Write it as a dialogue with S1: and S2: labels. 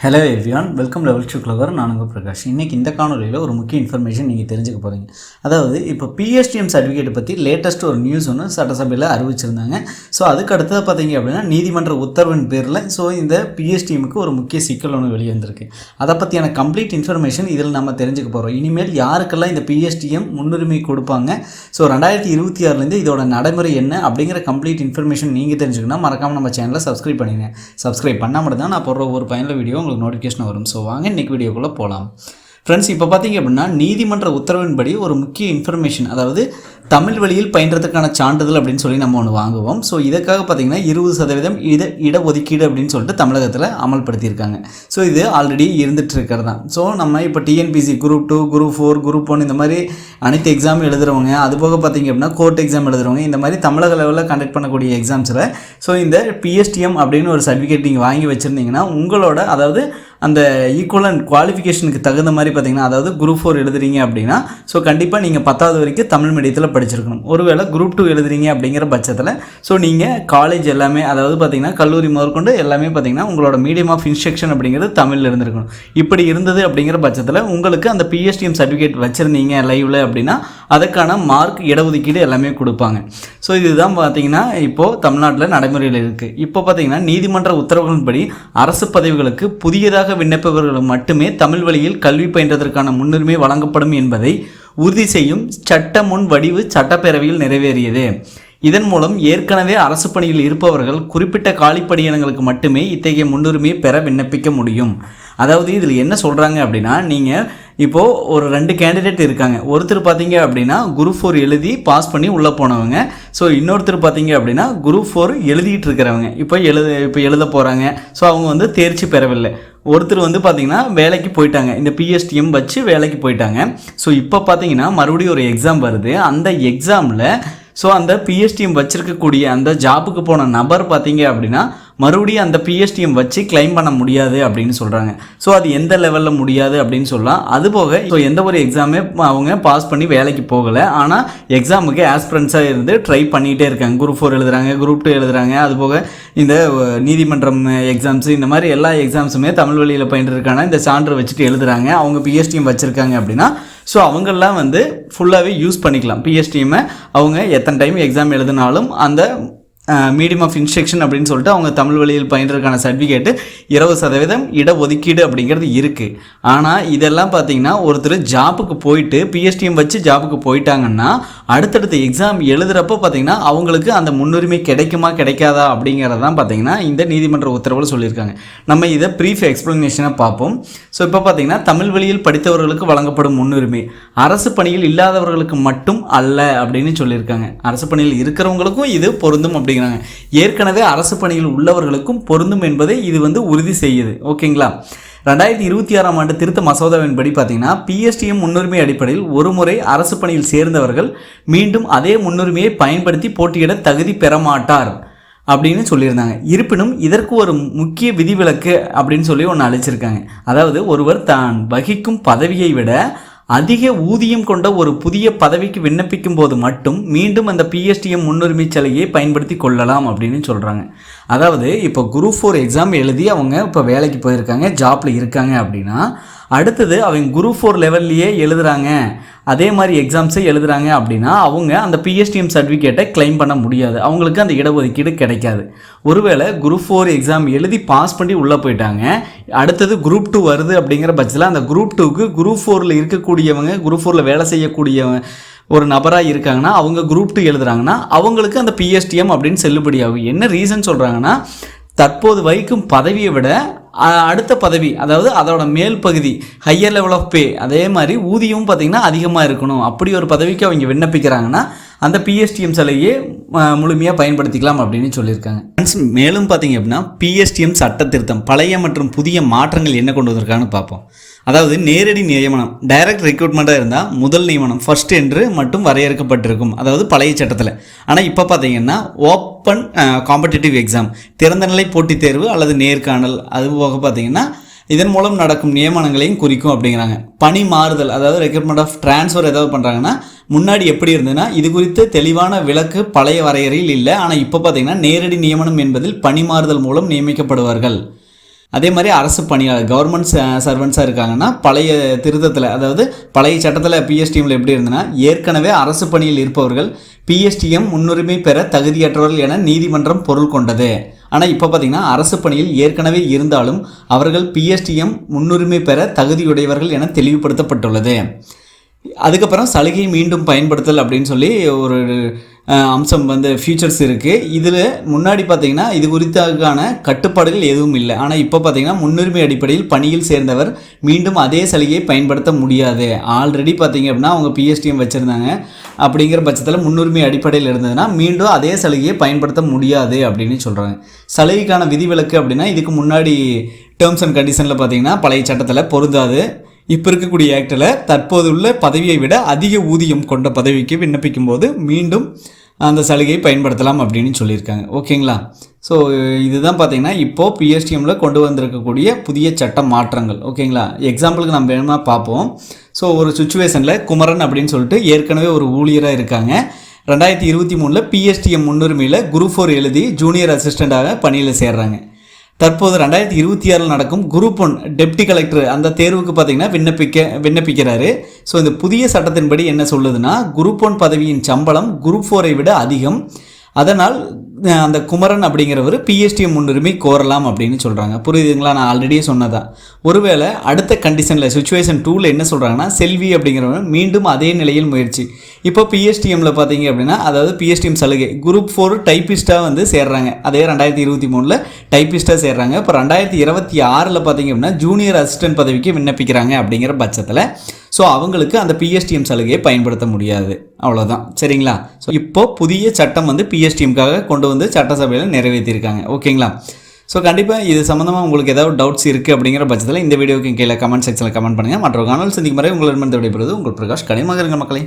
S1: Hello everyone welcome level சுக்லவர் clever நான் உங்கள் பிரகாஷ். இன்றைக்கி இந்த காணொலியில் ஒரு முக்கிய இன்ஃபர்மேஷன் நீங்கள் தெரிஞ்சுக்க போகிறீங்க அதாவது இப்போ பிஎஸ்டிஎம் சர்டிஃபிகேட் பற்றி லேட்டஸ்ட் ஒரு நியூஸ் ஒன்று சட்டசபையில் அறிவிச்சிருந்தாங்க. ஸோ அதுக்கு அடுத்தது பார்த்தீங்க அப்படின்னா நீதிமன்ற உத்தரவின் பேரில் ஸோ இந்த பிஎஸ்டிஎம்க்கு ஒரு முக்கிய சிக்கல் ஒன்று வெளியே வந்திருக்கு அதை பற்றியான கம்ப்ளீட் இன்ஃபர்மேஷன் இதில் நம்ம தெரிஞ்சுக்க போகிறோம் இனிமேல் யாருக்கெல்லாம் இந்த பிஎஸ்டிஎம் முன்னுரிமை கொடுப்பாங்க? ஸோ ரெண்டாயிரத்தி இருபத்தி ஆறுலேருந்து இதோட நடைமுறை என்ன அப்படிங்கிற கம்ப்ளீட் இன்ஃபர்மேஷன் நீங்கள் தெரிஞ்சுக்கணும் மறக்காமல் நம்ம சேனலை சப்ஸ்கிரைப் பண்ணிடுங்க சப்ஸ்கிரைப் பண்ணால் மட்டும் தான் நான் போடுற ஒரு பயனில் வீடியோ உங்களுக்கு நோட்டிஃபிகேஷன் வரும். ஸோ வாங்க இன்றைக்கி வீடியோக்குள்ளே போகலாம் ஃப்ரெண்ட்ஸ் இப்போ பார்த்தீங்க அப்படின்னா நீதிமன்ற உத்தரவின்படி ஒரு முக்கிய இன்ஃபர்மேஷன் அதாவது தமிழ் வழியில் பயின்றதுக்கான சான்றிதழ் அப்படின்னு சொல்லி நம்ம ஒன்று வாங்குவோம். ஸோ இதுக்காக பார்த்தீங்கன்னா இருபது சதவீதம் இட இடஒதுக்கீடு அப்படின்னு சொல்லிட்டு தமிழகத்தில் அமல்படுத்தியிருக்காங்க. ஸோ இது ஆல்ரெடி இருந்துகிட்டு இருக்கிறது தான் ஸோ நம்ம இப்போ TNPSC group two group four group one இந்த மாதிரி அனைத்து எக்ஸாம் எழுதுகிறவங்க அது போக பார்த்தீங்க அப்படின்னா கோர்ட் எக்ஸாம் எழுதுறவங்க இந்த மாதிரி தமிழக லெவலில் கண்டக்ட் பண்ணக்கூடிய எக்ஸாம்ஸில் ஸோ இந்த பிஎஸ்டிஎம் அப்படின்னு ஒரு சர்டிஃபிகேட் நீங்கள் வாங்கி வச்சுருந்தீங்கன்னா உங்களோட அதாவது அந்த ஈக்குவலன் குவாலிஃபிகேஷனுக்கு தகுந்த மாதிரி பார்த்தீங்கன்னா அதாவது குரூப் ஃபோர் எழுதுறீங்க அப்படின்னா ஸோ கண்டிப்பாக நீங்கள் பத்தாவது வரைக்கும் தமிழ் மீடியத்தில் படிச்சிருக்கணும். ஒருவேளை குரூப் டூ எழுதுறீங்க அப்படிங்கிற பட்சத்தில் ஸோ நீங்கள் காலேஜ் எல்லாமே அதாவது பார்த்தீங்கன்னா கல்லூரி முதற்கொண்டு எல்லாமே பார்த்தீங்கன்னா உங்களோட மீடியம் ஆஃப் இன்ஸ்ட்ரக்ஷன் அப்படிங்கிறது தமிழில் இருந்திருக்கணும். இப்படி இருந்தது அப்படிங்கிற பட்சத்தில் உங்களுக்கு அந்த பிஎஸ்டிஎம் சர்டிஃபிகேட் வச்சுருந்தீங்க லைவில் அப்படின்னா அதுக்கான மார்க் இடஒதுக்கீடு எல்லாமே கொடுப்பாங்க. ஸோ இதுதான் பார்த்தீங்கன்னா இப்போது தமிழ்நாட்டில் நடைமுறையில் இருக்குது இப்போ பார்த்தீங்கன்னா நீதிமன்ற உத்தரவுகளின்படி அரசு பதவிகளுக்கு புதியதாக விண்ணப்பவர்கள் மட்டுமே தமிழ் வழியில் கல்வி பயின்றதற்கான முன்னுரிமை வழங்கப்படும் என்பதை உறுதி செய்யும் சட்ட முன் வடிவு சட்டப்பேரவையில் நிறைவேறியது. இதன் மூலம் ஏற்கனவே அரசு பணியில் இருப்பவர்கள் குறிப்பிட்ட காலிப்பணியிடங்களுக்கு மட்டுமே இத்தகைய முன்னுரிமையை பெற விண்ணப்பிக்க முடியும். அதாவது இதில் என்ன சொல்கிறாங்க அப்படின்னா நீங்கள் இப்போது ஒரு ரெண்டு கேண்டிடேட் இருக்காங்க. ஒருத்தர் பார்த்தீங்க அப்படின்னா குரூப் ஃபோர் எழுதி பாஸ் பண்ணி உள்ளே போனவங்க. ஸோ இன்னொருத்தர் பார்த்தீங்க அப்படின்னா குரூப் ஃபோர் எழுதிட்டு இருக்கிறவங்க. இப்போ எழுத இப்போ எழுத போகிறாங்க ஸோ அவங்க வந்து தேர்ச்சி பெறவில்லை. ஒருத்தர் வந்து பார்த்திங்கன்னா வேலைக்கு போயிட்டாங்க. இந்த பிஎஸ்டிஎம் வச்சு வேலைக்கு போயிட்டாங்க. ஸோ இப்போ பார்த்தீங்கன்னா மறுபடியும் ஒரு எக்ஸாம் வருது. அந்த எக்ஸாமில் ஸோ அந்த பிஎஸ்டிஎம் வச்சுருக்கக்கூடிய அந்த ஜாபுக்கு போன நபர் பார்த்தீங்க அப்படின்னா மறுபடியும் அந்த பிஎஸ்டிஎம் வச்சு கிளைம் பண்ண முடியாது அப்படின்னு சொல்கிறாங்க ஸோ அது எந்த லெவலில் முடியாது அப்படின்னு சொல்லலாம். அதுபோக ஸோ எந்த ஒரு எக்ஸாமே அவங்க பாஸ் பண்ணி வேலைக்கு போகலை. ஆனால் எக்ஸாமுக்கு ஆஸ்பிரன்ஸாக இருந்து ட்ரை பண்ணிகிட்டே இருக்காங்க. குரூப் ஃபோர் எழுதுறாங்க குரூப் டூ எழுதுறாங்க. அதுபோக இந்த நீதிமன்றம் எக்ஸாம்ஸ் இந்த மாதிரி எல்லா எக்ஸாம்ஸுமே தமிழ் வழியில் பயின்றிருக்கான இந்த சான்று வச்சுட்டு எழுதுகிறாங்க அவங்க பிஎஸ்டிஎம் வச்சுருக்காங்க அப்படின்னா ஸோ அவங்கெல்லாம் வந்து ஃபுல்லாகவே யூஸ் பண்ணிக்கலாம். பிஎஸ்டிஎம்மை அவங்க எத்தனை டைம் எக்ஸாம் எழுதினாலும் அந்த மீடியம் ஆஃப் இன்ஸ்ட்ரக்ஷன் அப்படின்னு சொல்லிட்டு அவங்க தமிழ் வழியில் பயின்றதுக்கான சர்டிஃபிகேட்டு இருபது சதவீதம் இடஒதுக்கீடு அப்படிங்கிறது இருக்குது ஆனால் இதெல்லாம் பார்த்தீங்கன்னா ஒருத்தர் ஜாப்புக்கு போயிட்டு பிஎஸ்டிஎம் வச்சு ஜாப்புக்கு போயிட்டாங்கன்னா அடுத்தடுத்த எக்ஸாம் எழுதுகிறப்போ பார்த்தீங்கன்னா அவங்களுக்கு அந்த முன்னுரிமை கிடைக்குமா கிடைக்காதா அப்படிங்கிறது தான் பார்த்தீங்கன்னா இந்த நீதிமன்ற உத்தரவில் சொல்லியிருக்காங்க. நம்ம இதை ப்ரீஃப் எக்ஸ்ப்ளனேஷனாக பார்ப்போம். ஸோ இப்போ பார்த்தீங்கன்னா தமிழ் வழியில் படித்தவர்களுக்கு வழங்கப்படும் முன்னுரிமை. அரசு பணியில் இல்லாதவர்களுக்கு மட்டும் அல்ல அப்படின்னு சொல்லியிருக்காங்க. அரசு பணியில் இருக்கிறவங்களுக்கும் இது பொருந்தும் அப்படிங்கிறாங்க. ஏற்கனவே அரசு பணியில் உள்ளவர்களுக்கும் பொருந்தும் என்பதை இது வந்து உறுதி செய்யுது. ஓகேங்களா? ரெண்டாயிரத்தி இருபத்தி ஆறாம் ஆண்டு திருத்த மசோதாவின்படி பார்த்தீங்கன்னா பிஎஸ்டிஎம் முன்னுரிமை அடிப்படையில் ஒரு முறை அரசு பணியில் சேர்ந்தவர்கள் மீண்டும் அதே முன்னுரிமையை பயன்படுத்தி போட்டியிட தகுதி பெற மாட்டார் அப்படின்னு சொல்லியிருந்தாங்க. இருப்பினும் இதற்கு ஒரு முக்கிய விதிவிலக்கு அப்படின்னு சொல்லி ஒன்று அழைச்சிருக்காங்க அதாவது ஒருவர் தான் வகிக்கும் பதவியை விட அதிக ஊதியம் கொண்ட ஒரு புதிய பதவிக்கு விண்ணப்பிக்கும் போது மட்டும் மீண்டும் அந்த பிஎஸ்டிஎம் முன்னுரிமை சலுகையை பயன்படுத்தி கொள்ளலாம் அப்படின்னு சொல்கிறாங்க அதாவது இப்போ குரூப் ஃபோர் எக்ஸாம் எழுதி அவங்க இப்போ வேலைக்கு போயிருக்காங்க ஜாப்பில் இருக்காங்க அப்படின்னா அடுத்தது அவங்க குரூப் ஃபோர் லெவல்லையே எழுதுகிறாங்க அதே மாதிரி எக்ஸாம்ஸே எழுதுகிறாங்க அப்படின்னா அவங்க அந்த பிஎஸ்டிஎம் சர்டிஃபிகேட்டை கிளைம் பண்ண முடியாது. அவங்களுக்கு அந்த இடஒதுக்கீடு கிடைக்காது. ஒருவேளை குரூப் ஃபோர் எக்ஸாம் எழுதி பாஸ் பண்ணி உள்ளே போயிட்டாங்க அடுத்தது குரூப் டூ வருது அப்படிங்கிற பட்சத்தில் அந்த குரூப் டூக்கு குரூப் ஃபோரில் இருக்கக்கூடியவங்க குரூப் ஃபோரில் வேலை செய்யக்கூடியவங்க ஒரு நபராக இருக்காங்கன்னா அவங்க குரூப் டூ எழுதுறாங்கன்னா அவங்களுக்கு அந்த பிஎஸ்டிஎம் அப்படின்னு செல்லுபடியாகும். என்ன ரீசன் சொல்கிறாங்கன்னா தற்போது வகிக்கும் பதவியை விட அடுத்த பதவி அதாவது அதோட மேல் பகுதி ஹையர் லெவல் ஆஃப் பே அதே மாதிரி ஊதியமும் பார்த்திங்கன்னா அதிகமாக இருக்கணும். அப்படி ஒரு பதவிக்கு அவங்க விண்ணப்பிக்கிறாங்கன்னா அந்த பிஎஸ்டிஎம் சிலையே முழுமையாக பயன்படுத்திக்கலாம் அப்படின்னு சொல்லியிருக்காங்க. மேலும் பார்த்தீங்க அப்படின்னா பிஎஸ்டிஎம் சட்ட திருத்தம் பழைய மற்றும் புதிய மாற்றங்கள் என்ன கொண்டு வந்திருக்கான்னு பார்ப்போம். அதாவது நேரடி நியமனம் டைரக்ட் ரெக்ரூட்மெண்ட்டாக இருந்தால் முதல் நியமனம் ஃபர்ஸ்ட் என்று மட்டும் வரையறுக்கப்பட்டிருக்கும். அதாவது பழைய சட்டத்தில். ஆனால் இப்போ பார்த்தீங்கன்னா ஓப்பன் காம்படிட்டிவ் எக்ஸாம் திறந்தநிலை போட்டித் தேர்வு அல்லது நேர்காணல் அது போக பார்த்தீங்கன்னா இதன் மூலம் நடக்கும் நியமனங்களையும் குறிக்கும் அப்படிங்கிறாங்க. பணி மாறுதல் அதாவது ரெக்ரூட்மெண்ட் ஆஃப் ட்ரான்ஸ்ஃபர் ஏதாவது பண்ணுறாங்கன்னா முன்னாடி எப்படி இருந்ததுன்னா இது குறித்து தெளிவான விளக்கு பழைய வரையறையில் இல்லை. ஆனால் இப்போ பார்த்தீங்கன்னா நேரடி நியமனம் என்பதில் பணி மாறுதல் மூலம் நியமிக்கப்படுவார்கள். அதே மாதிரி அரசு பணியாளர் கவர்மெண்ட் சர்வன்ஸாக இருக்காங்கன்னா பழைய திருத்தத்தில் அதாவது பழைய சட்டத்தில் பிஎஸ்டிஎம்ல எப்படி இருந்ததுன்னா ஏற்கனவே அரசு பணியில் இருப்பவர்கள் பிஎஸ்டிஎம் முன்னுரிமை பெற தகுதியற்றவர்கள் என நீதிமன்றம் பொருள் கொண்டது. ஆனால் இப்போ பார்த்தீங்கன்னா அரசு பணியில் ஏற்கனவே இருந்தாலும் அவர்கள் பிஎஸ்டிஎம் முன்னுரிமை பெற தகுதியுடையவர்கள் என தெளிவுபடுத்தப்பட்டுள்ளது. அதுக்கப்புறம் சலுகை மீண்டும் பயன்படுத்தல் அப்படின்னு சொல்லி ஒரு அம்சம் வந்து ஃபியூச்சர்ஸ் இருக்குது இதில் முன்னாடி பார்த்தீங்கன்னா இது குறித்தான கட்டுப்பாடுகள் எதுவும் இல்லை. ஆனால் இப்போ பார்த்தீங்கன்னா முன்னுரிமை அடிப்படையில் பணியில் சேர்ந்தவர் மீண்டும் அதே சலுகையை பயன்படுத்த முடியாது. ஆல்ரெடி பார்த்தீங்க அப்படின்னா அவங்க பிஎஸ்டிஎம் வச்சுருந்தாங்க. அப்படிங்கிற பட்சத்தில் முன்னுரிமை அடிப்படையில் இருந்ததுன்னா மீண்டும் அதே சலுகையை பயன்படுத்த முடியாது அப்படின்னு சொல்கிறாங்க சலுகைக்கான விதிவிலக்கு அப்படின்னா இதுக்கு முன்னாடி டேர்ம்ஸ் அண்ட் கண்டிஷனில் பார்த்தீங்கன்னா பழைய சட்டத்தில் பொருந்தாது. இப்போ இருக்கக்கூடிய ஆக்டில் தற்போது உள்ள பதவியை விட அதிக ஊதியம் கொண்ட பதவிக்கு விண்ணப்பிக்கும் போது மீண்டும் அந்த சலுகையை பயன்படுத்தலாம் அப்படின்னு சொல்லியிருக்காங்க. ஓகேங்களா? ஸோ இதுதான் பார்த்தீங்கன்னா இப்போது பிஎஸ்டிஎம்மில் கொண்டு வந்திருக்கக்கூடிய புதிய சட்ட மாற்றங்கள். ஓகேங்களா? எக்ஸாம்பிளுக்கு நம்ம வேணுமா பார்ப்போம். ஸோ ஒரு சுச்சுவேஷனில் குமரன் அப்படின்னு சொல்லிட்டு ஏற்கனவே ஒரு ஊழியராக இருக்காங்க. ரெண்டாயிரத்தி இருபத்தி மூணில் பிஎஸ்டிஎம் முன்னுரிமையில் குரூப் ஃபோர் எழுதி ஜூனியர் அசிஸ்டண்ட்டாக பணியில் சேர்றாங்க. தற்போது ரெண்டாயிரத்தி இருபத்தி ஆறில் நடக்கும் குரூப் ஒன் டெப்டி கலெக்டர் அந்த தேர்வுக்கு பார்த்தீங்கன்னா விண்ணப்பிக்க விண்ணப்பிக்கிறாரு. ஸோ இந்த புதிய சட்டத்தின்படி என்ன சொல்லுதுன்னா குரூப் ஒன் பதவியின் சம்பளம் குரூப் ஃபோரை விட அதிகம். அதனால் அந்த குமரன் அப்படிங்கிறவர் பிஎஸ்டிஎம் முன்னுரிமை கோரலாம் அப்படின்னு சொல்கிறாங்க புரியுதுங்களா நான் ஆல்ரெடியே சொன்னதான் ஒருவேளை அடுத்த கண்டிஷனில் சுச்சுவேஷன் டூவில் என்ன சொல்கிறாங்கன்னா செல்வி அப்படிங்கிறவங்க மீண்டும் அதே நிலையில் முயற்சி. இப்போ பிஎஸ்டிஎம்மில் பார்த்தீங்க அப்படின்னா அதாவது பிஎஸ்டிஎம் சலுகை. குரூப் ஃபோர் டைப்பிஸ்ட்டாக வந்து சேர்றாங்க. அதே ரெண்டாயிரத்தி இருபத்தி மூணில் டைப்பிஸ்ட்டாக சேர்றாங்க. இப்போ ரெண்டாயிரத்தி இருபத்தி ஆறில் பார்த்தீங்க அப்படின்னா ஜூனியர் அசிஸ்டன்ட் பதவிக்கு விண்ணப்பிக்கிறாங்க அப்படிங்கிற பட்சத்தில் ஸோ அவங்களுக்கு அந்த பிஎஸ்டிஎம் சலுகையை பயன்படுத்த முடியாது. அவ்வளோதான் சரிங்களா? ஸோ இப்போ புதிய சட்டம் வந்து பிஎஸ்டிஎம்காக கொண்டு வந்து சட்டசபையில் நிறைவேற்றியிருக்காங்க ஓகேங்களா? ஸோ கண்டிப்பாக இது சம்மந்தமாக உங்களுக்கு ஏதாவது டவுட்ஸ் இருக்குது அப்படிங்கிற பட்சத்தில் இந்த வீடியோக்கு கீழே கமெண்ட் செக்ஷனில் கமெண்ட் பண்ணுங்கள் மற்றொரு காணொலி சந்திக்கும் வரை உங்களிடமிருந்து விடைபெறுவது உங்கள் பிரகாஷ். கனிமகருங்க மக்களே